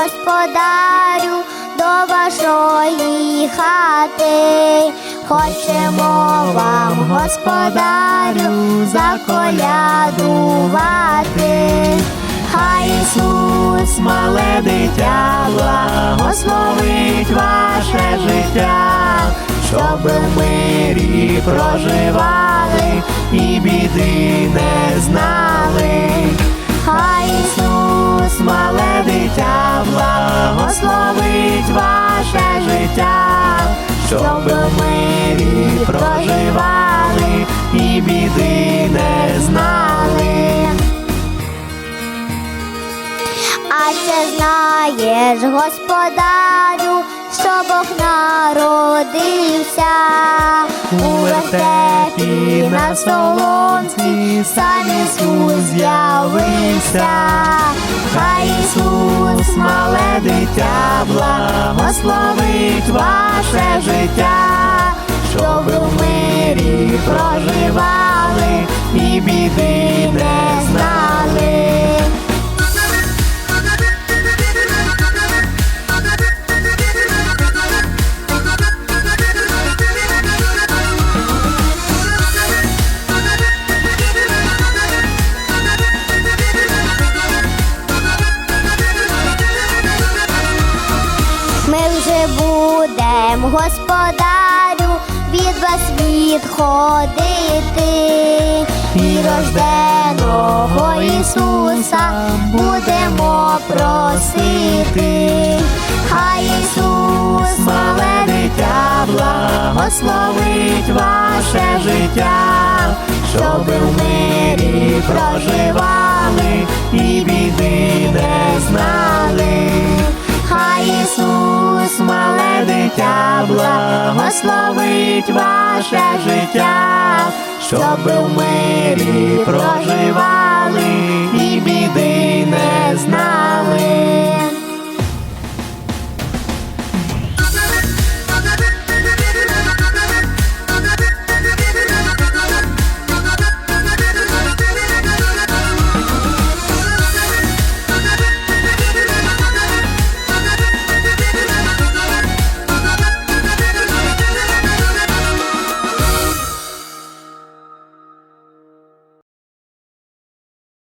господарю, до вашої хати. Хочемо вам, господарю, заколядувати. Хай Ісус, мале дитя, благословить ваше життя, щоб в мирі проживали благословить ваше життя, щоб в мирі проживали і біди не знали. А чи знаєш, господарю, що Бог народився у вертепі на солонці, сам Ісус з'явився, хай Ісус, мале дитя, благословить ваше життя, щоб ви в мирі проживали будем, господарю, від вас відходити. І рожденого Ісуса будемо просити. Хай Ісус, мале дитя, благословить ваше життя, щоб в мирі проживали і біди не знали. Хай Ісус, мале дитя, благословить ваше життя, щоб в мирі проживали